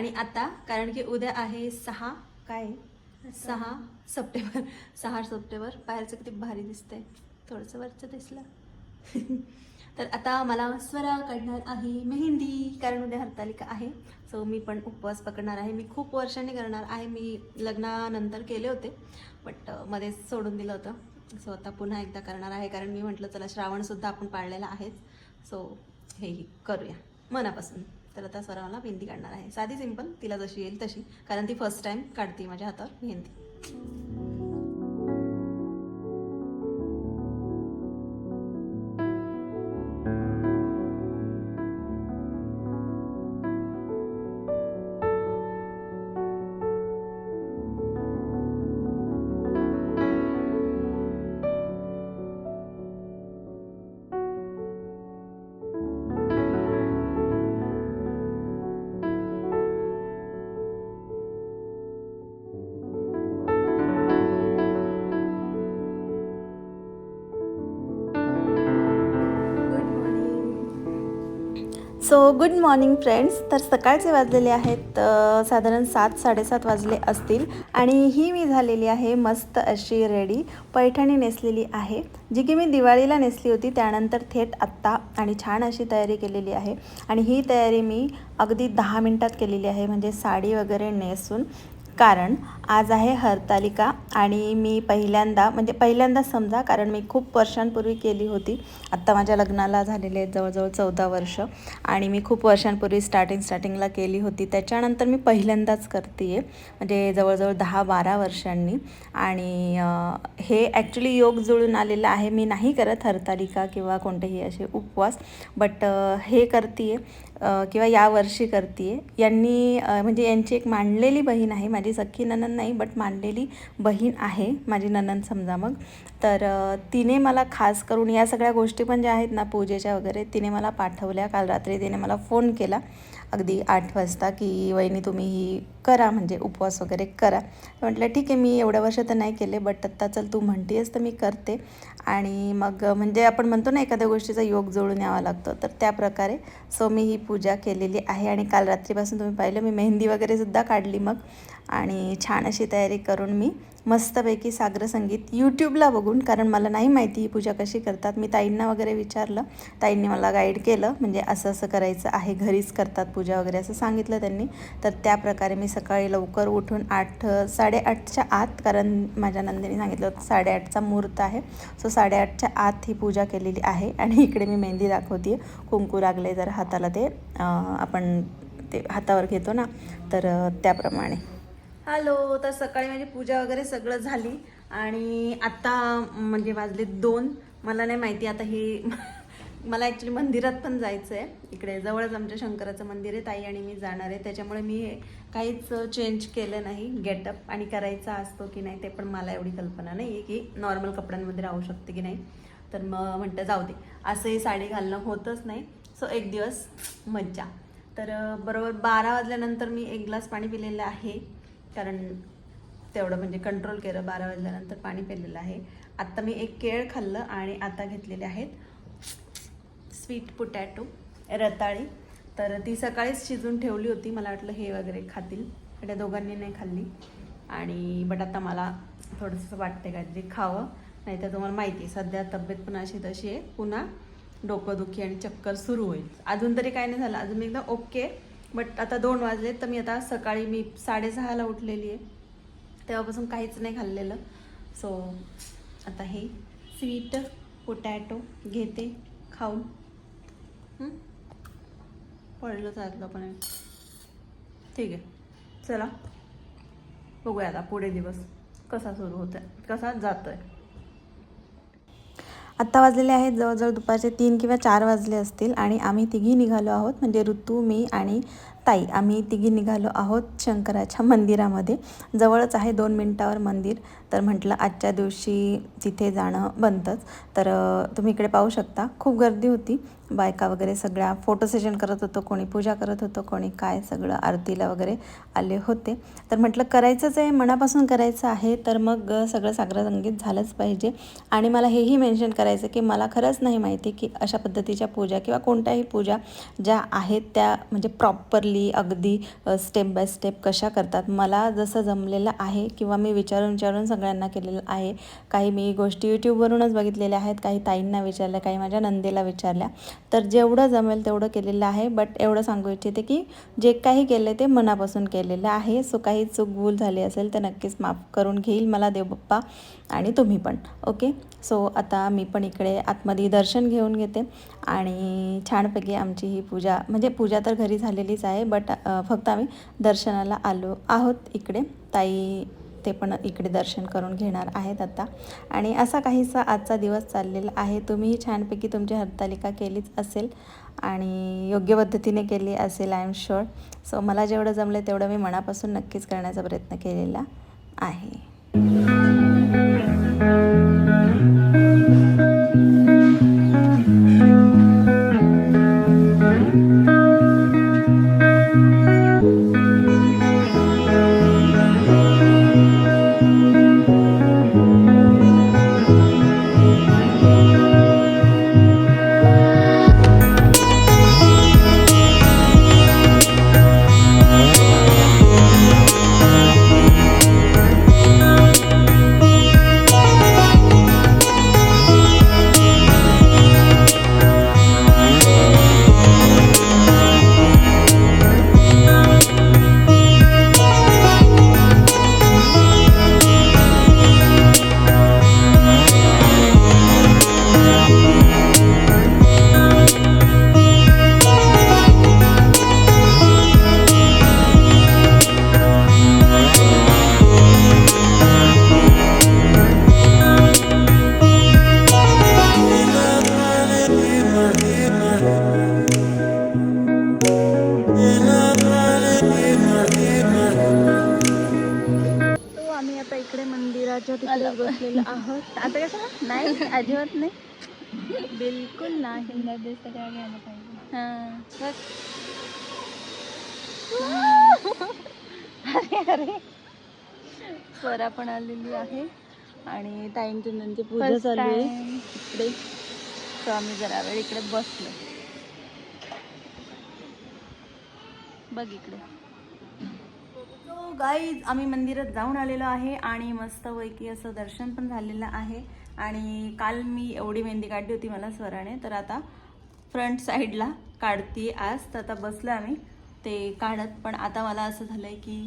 आणि आता कारण की उद्या आहे सहा काय? सहा सप्टेंबर. सहा सप्टेंबर. बाहेरचं किती भारी दिसतंय. थोडंसं वरचं दिसलं. तर आता मला स्वरा काढणार आहे मेहंदी कारण उद्या हरतालिका आहे. सो मी पण उपवास पकडणार आहे. मी खूप वर्षांनी करणार आहे. मी लग्नानंतर केले होते बट मध्येच सोडून दिलं होतं. सो आता पुन्हा एकदा करणार आहे कारण मी म्हटलं चला श्रावणसुद्धा आपण पाळलेला आहेच. सो हेही करूया. मनापासून. तर आता स्वरा मला मेहंदी काढणार आहे. साधी सिंपल तिला जशी येईल तशी. कारण ती फर्स्ट टाइम काढते माझ्या हातावर mehndi so good morning friends तर सकाळचे वाजलेले आहेत साधारण सात साडेसात वाजले असतील. आणि ही मी झालेली आहे मस्त अशी रेडी पैठणी नेसलेली आहे जी की मी दिवाळीला नेसली होती. त्यानंतर थेट आत्ता आणि छान अशी तयारी केलेली आहे. आणि ही तयारी मी अगदी दहा मिनटात केलेली आहे म्हणजे साडी वगैरे नेसून. कारण आज आहे हरतालिका आणि मी पहिल्यांदा म्हणजे पहिल्यांदा समजा कारण मी खूप वर्षांपूर्वी केली होती. आत्ता माझ्या लग्नाला झालेले आहेत जवळजवळ चौदा वर्ष आणि मी खूप वर्षांपूर्वी स्टार्टिंग स्टार्टिंगला केली होती. त्याच्यानंतर मी पहिल्यांदाच करते आहे म्हणजे जवळजवळ दहा बारा वर्षांनी. आणि हे ॲक्च्युली योग जुळून आलेलं आहे. मी नाही करत हरतालिका किंवा कोणतेही असे उपवास बट हे करते आहे किंवा यावर्षी करते यांनी म्हणजे यांची एक मांडलेली बहीण आहे. माझी सख्खी ननन नाही बट मांडलेली बहीण आहे माझी ननन समजा मग. तर तिने मला खास करून या सगळ्या गोष्टी पण ज्या आहेत ना पूजेच्या वगैरे तिने मला पाठवल्या. काल रात्री तिने मला फोन केला. अगदी आठ वाजता की वहिनी तुम्ही ही करा म्हणजे उपवास वगैरे करा. म्हटलं ठीक आहे मी एवढ्या वर्ष तर नाही केले बट आत्ता चल तू म्हणतेस तर मी करते. आणि मग म्हणजे आपण म्हणतो ना एखाद्या गोष्टीचा योग जुळून यावा लागतो. तर त्या प्रकारे सो मी ही पूजा केलेली आहे. आणि काल रात्रीपासून तुम्ही पाहिलं मी मेहंदी वगैरेसुद्धा काढली मग. आणि छान अशी तयारी करून मी मस्तपैकी सागर संगीत यूट्यूबला बघून कारण मला नाही माहिती ही पूजा कशी करतात. मी ताईंना वगैरे विचारलं. ताईंनी मला गाईड केलं. म्हणजे असं असं करायचं आहे घरीच करतात पूजा वगैरे असं सांगितलं त्यांनी. तर त्या प्रकारे मी सकाळी लवकर उठून आठ साडेआठच्या आत कारण माझ्या नंदिनी सांगितलं होतं साडेआठचा मुहूर्त आहे. सो साडेआठच्या आत ही पूजा केलेली आहे. आणि इकडे मी मेहंदी दाखवते कुंकू लागले जर हाताला ते आपण ते हातावर घेतो ना? तर त्याप्रमाणे. हॅलो तर सकाळी माझी पूजा वगैरे सगळं झाली. आणि आत्ता म्हणजे वाजले दोन. मला नाही माहिती आता ही मला ॲक्च्युली मंदिरात पण जायचं आहे इकडे जवळच आमच्या शंकराचं मंदिर आहे ताई आणि मी जाणार आहे. त्याच्यामुळे मी काहीच चेंज केलं नाही गेटअप आणि करायचा असतो की नाही ते पण मला एवढी कल्पना नाही आहे की नॉर्मल कपड्यांमध्ये राहू शकते की नाही. तर मग म्हणतं जाऊ दे. असंही साडी घालणं होतच नाही. सो एक दिवस मज्जा. तर बरोबर बारा वाजल्यानंतर मी एक ग्लास पाणी पिलेलं आहे. कारण तेवढं म्हणजे कंट्रोल केलं बारा वाजल्यानंतर पाणी पिलेलं आहे. आत्ता मी एक केळ खाल्लं आणि आता घेतलेले आहेत. स्वीट पोटॅटो रताळी. तर ती सकाळीच शिजून ठेवली होती. मला वाटलं हे वगैरे खातील. त्या दोघांनी नाही खाल्ली. आणि बट आता मला थोडंसं वाटते काहीतरी खावं. नाही तर तुम्हाला माहिती आहे सध्या तब्येत पण अशी तशी आहे. पुन्हा डोकंदुखी आणि चक्कर सुरू होईल. अजून तरी काय नाही झालं. अजून एकदा ओके. बट आता दोन वाजले तर मी आता सकाळी मी साडेसहाला उठलेली आहे. तेव्हापासून काहीच नाही खाल्लेलं. सो आता हे स्वीट पोटॅटो घेते खाऊन. पडलं चाललं पण ठीक आहे. चला. बघूया आता पुढे दिवस कसा सुरू होत आहे कसा जातोय. आत्ता वाजलेले आहेत जवळजवळ दुपारचे तीन किंवा चार वाजले असतील आणि आम्ही तिघी निघालो आहोत म्हणजे ऋतू मी आणि ताई. आम्ही तिघी निघालो आहोत शंकराच्या मंदिरामध्ये. जवळच आहे दोन मिनटावर मंदिर. तर म्हटलं आजच्या दिवशी तिथे जाणं बनतंच. तर तुम्ही इकडे पाहू शकता. खूप गर्दी होती. बायका वगैरे सगळ्या फोटो सेशन करत होतो कोणी पूजा करत होतं कोणी काय सगळं आरतीला वगैरे आले होते. तर म्हटलं करायचंच आहे मनापासून करायचं आहे तर मग सगळं सगळं साग्रसंगीत झालंच पाहिजे. आणि मला हेही मेन्शन करायचं की मला खरंच नाही माहिती की अशा पद्धतीच्या पूजा किंवा कोणत्याही पूजा ज्या आहेत त्या म्हणजे प्रॉपरली प्रॉपरली अगदी स्टेप बाय स्टेप कशा करतात. मला जसं जमलेलं आहे किंवा मी विचारून विचारून सगळ्यांना केलेलं आहे. काही मी गोष्टी यूट्यूबवरूनच बघितलेल्या आहेत काही ताईंना विचारल्या काही माझ्या नंदेला विचारल्या. तर जेवढं जमेल तेवढं केलेलं आहे. बट एवढं सांगू इच्छिते की जे काही केलं ते मनापासून केलेलं आहे. सो काही चूक भूल झाली असेल तर नक्कीच माफ करून घेईल मला देवबाप्पा आणि तुम्ही पण. ओके सो आता मी पण इकडे आतमध्ये दर्शन घेऊन घेते. आणि छानपैकी आमची ही पूजा म्हणजे पूजा तर घरी झालेलीच आहे बट फक्त आम्ही दर्शनाला आलो आहोत इकडे. ताई ते पण इकडे दर्शन करून घेणार आहेत आता. आणि असा काहीसा आजचा दिवस चाललेला आहे. तुम्हीही छानपैकी तुमची हरतालिका केलीच असेल आणि योग्य पद्धतीने केली असेल आय एम शुअर सो मला जेवढं जमलं तेवढं मी मनापासून नक्कीच करण्याचा प्रयत्न केलेला आहे. अजिबात नाही. बिलकुल नाही. घ्यायला पाहिजे. अरे अरे. स्वरा पण आलेली आहे. आणि ताईंची नंतर पूजा First चालू आहे. time. इकडे. तर आम्ही जरा वेळ इकडे बसलो. बघ इकडे. सो गाईज आम्ही मंदिरात जाऊन आलेलो आहे आणि मस्तपैकी असं दर्शन पण झालेलं आहे. आणि काल मी एवढी मेहंदी काढली होती मला स्वराने तर आता फ्रंट साईडला काढती आज. तर आता बसलं आम्ही ते काढत. पण आता मला असं झालं आहे की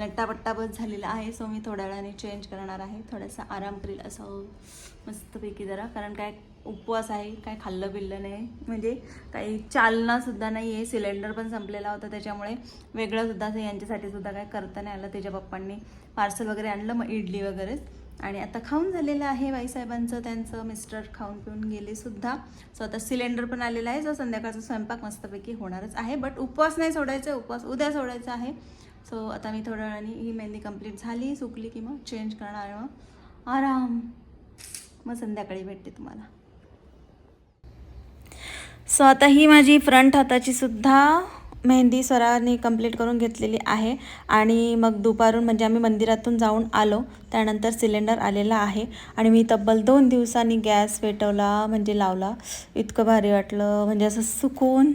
नट्टापट्टा बस झालेला आहे सो मी थोड्या वेळाने चेंज करणार आहे. थोडासा आराम करील असं मस्तपैकी जरा कारण काय उपवास आहे काय खाल्लं बिल्लं नाही. म्हणजे काही चालनासुद्धा नाही आहे सिलेंडर पण संपलेला होता त्याच्यामुळे वेगळंसुद्धा असं यांच्यासाठी सुद्धा काय करता नाही आलं. त्याच्या पप्पांनी पार्सल वगैरे आणलं मग इडली वगैरेच आणि आता खाऊन झालेलं आहे बाईसाहेबांचं त्यांचं मिस्टर खाऊन पिऊन गेले सुद्धा. सो आता सिलेंडर पण आलेला आहे जो संध्याकाळचा स्वयंपाक मस्तपैकी होणारच आहे बट उपवास नाही सोडायचा उपवास उद्या सोडायचा आहे. सो आता मी थोड्या वेळाने ही मेहंदी कंप्लीट झाली सुकली की मग चेंज करणार मग. आराम. मग संध्याकाळी भेटते तुम्हाला. सो आता ही माझी फ्रंट हाताची सुद्धा मेहंदी स्वराने कंप्लीट करून घेतलेली आहे. आणि मग दुपारून म्हणजे आम्ही मंदिरातून जाऊन आलो. त्यानंतर सिलेंडर आलेला आहे. आणि मी तब्बल दोन दिवसांनी गॅस पेटवला म्हणजे लावला. इतकं भारी वाटलं. म्हणजे असं सुकून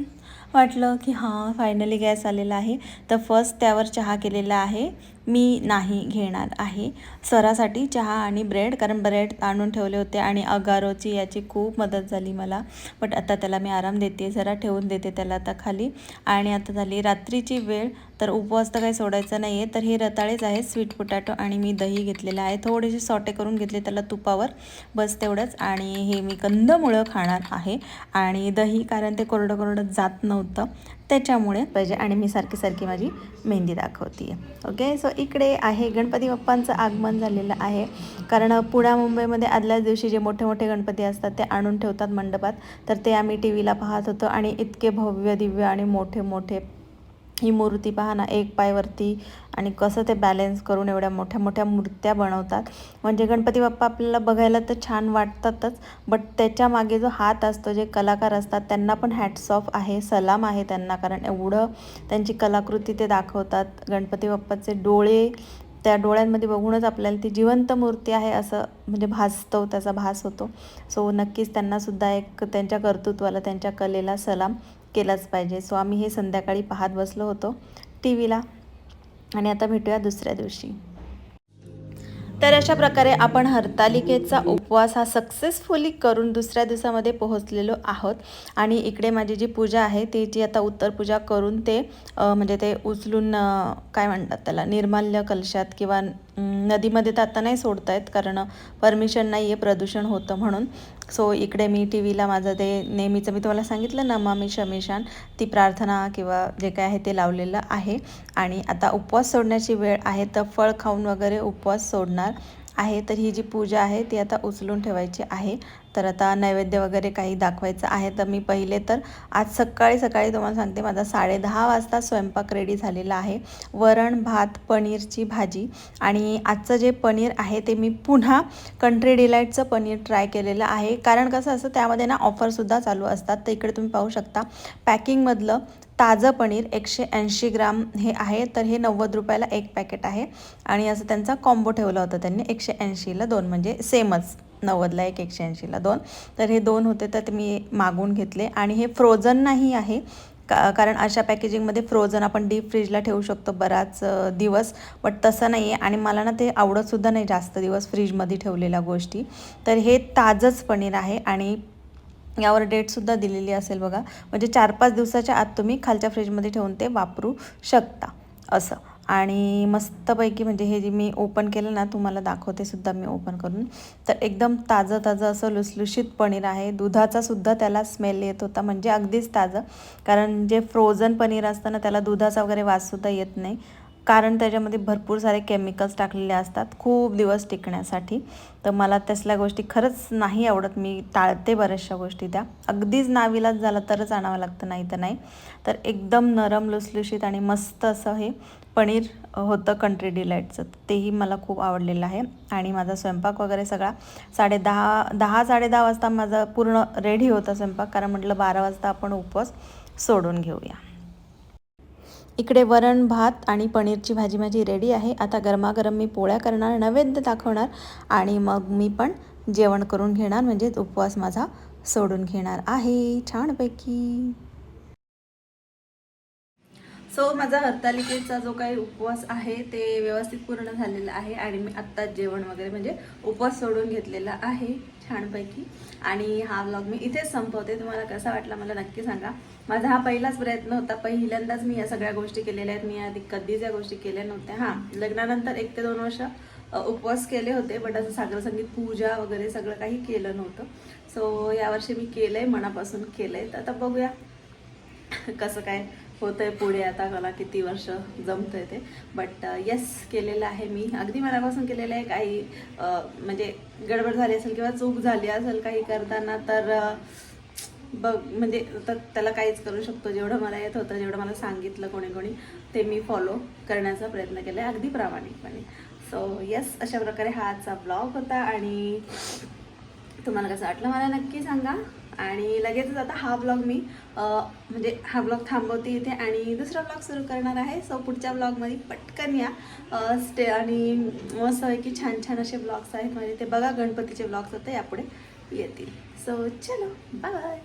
वाटलं की हां फायनली गॅस आलेला आहे. तर फर्स्ट त्यावर चहा केलेला आहे. मी नाही घेणार आहे. स्वरासाठी चहा आणि ब्रेड कारण ब्रेड आणून ठेवले होते आणि अगारोची याची खूप मदत झाली मला. बट आता त्याला मी आराम देते जरा ठेवून देते त्याला आता खाली. आणि आता झाली रात्रीची वेळ. तर उपवास तर काही सोडायचा नाही आहे. तर हे रताळेच आहे स्वीट पोटॅटो आणि मी दही घेतलेलं आहे. थोडेसे सॉटे करून घेतले त्याला तुपावर. बस तेवढंच आणि हे मी कंदमुळं खाणार आहे. आणि दही कारण ते कोरडं कोरडं जात नव्हतं. त्याच्यामुळे पाहिजे आणि मी सारखी सारखी माझी मेहंदी दाखवते ओके सो इकडे आहे गणपती बाप्पांचं आगमन झालेलं आहे. कारण पुण्या मुंबईमध्ये आदल्याच दिवशी जे मोठे मोठे गणपती असतात ते आणून ठेवतात मंडपात. तर ते आम्ही टी व्हीला पाहत होतो आणि इतके भव्य दिव्य आणि मोठे मोठे ही मूर्ती पहा ना एक पायवरती आणि कसं ते बॅलेन्स करून एवढ्या मोठ्या मोठ्या मूर्त्या बनवतात. म्हणजे गणपती बाप्पा आपल्याला बघायला तर छान वाटतातच बट त्याच्यामागे जो हात असतो जे कलाकार असतात त्यांना पण हॅट्स ऑफ आहे सलाम आहे त्यांना. कारण एवढं त्यांची कलाकृती ते दाखवतात. गणपती बाप्पाचे डोळे त्या डोळ्यांमध्ये बघूनच आपल्याला ती जिवंत मूर्ती आहे असं म्हणजे भासतो त्याचा भास होतो. सो नक्कीच त्यांनासुद्धा एक त्यांच्या कर्तृत्वाला त्यांच्या कलेला सलाम. केलाच पाहिजे. सो आम्ही हे संध्याकाळी पाहत बसलो होतो टी व्हीला आणि आता भेटूया दुसऱ्या दिवशी. तर अशा प्रकारे आपण हरतालिकेचा उपवास हा सक्सेसफुली करून दुसऱ्या दिवसामध्ये पोहोचलेलो आहोत. आणि इकडे माझी जी पूजा आहे ती जी आता उत्तर पूजा करून ते म्हणजे ते उचलून काय म्हणतात त्याला निर्माल्य कलशात किंवा नदीमध्ये तर आता नाही सोडतायत कारण परमिशन नाही आहे प्रदूषण होतं म्हणून. सो इकडे मी टी व्हीला माझं ते नेहमीचं मी तुम्हाला सांगितलं ना मामी शमेशान ती प्रार्थना किंवा जे काय आहे ते लावलेलं आहे. आणि आता उपवास सोडण्याची वेळ आहे तर फळ खाऊन वगैरे उपवास सोडणार. आहे तर ही जी पूजा आहे ती आता उचलून ठेवायची आहे. तर आता नैवेद्य वगैरे काही दाखवायचं आहे तर मी पहिले तर आज सकाळी सकाळी तुम्हाला सांगते माझा साडेदहा वाजता स्वयंपाक रेडी झालेला आहे. वरण भात पनीरची भाजी आणि आजचं जे पनीर आहे ते मी पुन्हा कंट्री डिलाईटचं पनीर ट्राय केलेलं आहे. कारण कसं असतं त्यामध्ये ना ऑफरसुद्धा चालू असतात. तर इकडे तुम्ही पाहू शकता पॅकिंगमधलं ताजं पनीर एकशे ऐंशी ग्राम हे आहे तर हे नव्वद रुपयाला एक पॅकेट आहे. आणि असं त्यांचा कॉम्बो ठेवला होता त्यांनी एकशे ऐंशीला दोन म्हणजे सेमच नव्वदला एक एकशे ऐंशीला दोन. तर हे दोन होते तर ते मी मागून घेतले. आणि हे फ्रोझन नाही आहे का कारण अशा पॅकेजिंगमध्ये फ्रोझन आपण डीप फ्रीजला ठेवू शकतो बराच दिवस. बट तसं नाही आहे आणि मला ना ते आवडतसुद्धा नाही जास्त दिवस फ्रीजमध्ये ठेवलेल्या गोष्टी. तर हे ताजंच पनीर आहे आणि यावर डेटसुद्धा दिलेली असेल बघा. म्हणजे चार पाच दिवसाच्या आत तुम्ही खालच्या फ्रीजमध्ये ठेवून ते वापरू शकता. असं. आणि मस्तपैकी म्हणजे हे जे मी ओपन केलं ना तुम्हाला दाखवते सुद्धा मी ओपन करून. तर एकदम ताजं ताजं असं लुसलुशीत पनीर आहे. दुधाचा सुद्धा त्याला स्मेल येत होता. म्हणजे अगदीच ताजं. कारण जे फ्रोझन पनीर असतं ना त्याला दुधाचा वगैरे वाससुद्धा येत नाही. कारण त्याच्यामध्ये भरपूर सारे केमिकल्स टाकलेले असतात. खूप दिवस टिकण्यासाठी. तर मला तसल्या गोष्टी खरंच नाही आवडत. मी टाळते बऱ्याचशा गोष्टी त्या. अगदीच नाविलाच झाला तरच आणावं लागतं नाही तर नाही. तर एकदम नरम लुसलुशीत आणि मस्त असं हे पनीर होतं कंट्री डिलाईटचं तेही मला खूप आवडलेलं आहे. आणि माझा स्वयंपाक वगैरे सगळा साडे दहा दहा साडेदहा वाजता माझा पूर्ण रेडी होता स्वयंपाक. कारण म्हटलं बारा वाजता आपण उपवास सोडून घेऊया. इकडे वरण भात आणि पनीरची भाजी माझी रेडी आहे. आता गरमागरम मी पोळ्या करणार नैवेद्य दाखवणार आणि मग मी पण जेवण करून घेणार म्हणजेच उपवास माझा सोडून घेणार आहे. छानपैकी. सो माझा हरतालिकेचा जो काही उपवास आहे ते व्यवस्थित पूर्ण झालेला आहे आणि मी आत्ताच जेवण वगैरे म्हणजे उपवास सोडून घेतलेला आहे. छानपैकी. आणि हा व्लॉग मी इथेच संपवते. तुम्हाला कसा वाटला मला नक्की सांगा. माझा हा पहिलाच प्रयत्न होता. पहिल्यांदाच मी या सगळ्या गोष्टी केलेल्या आहेत. मी आधी कधीच या गोष्टी केल्या नव्हत्या. हां लग्नानंतर एक ते दोन वर्ष उपवास केले होते बट असं सागर संगीत पूजा वगैरे सगळं काही केलं नव्हतं. सो यावर्षी मी केलं आहे मनापासून केलं आहे तर आता बघूया कसं काय होतंय पुढे आता मला किती वर्ष आहे ते. बट येस केलेलं आहे मी. अगदी मनापासून केलेलं आहे. काही म्हणजे गडबड झाली असेल किंवा चूक झाली असेल काही करताना तर बघ म्हणजे तर त्याला काहीच करू शकतो. जेवढं मला येत होतं जेवढं मला सांगितलं कोणी कोणी ते मी फॉलो करण्याचा प्रयत्न केला आहे अगदी प्रामाणिकपणे. सो येस अशा प्रकारे हा आजचा ब्लॉग होता आणि तुम्हाला कसं वाटलं मला नक्की सांगा. आणि लगेचच आता हा ब्लॉग मी म्हणजे हा ब्लॉग थांबवते इथे आणि दुसरा ब्लॉग सुरू करणार आहे. सो पुढच्या ब्लॉगमध्ये पटकन या. स्टे आणि असं आहे की छान छान असे ब्लॉग्स आहेत. म्हणजे ते बघा गणपतीचे ब्लॉग्स होते यापुढे येतील. सो चलो बाय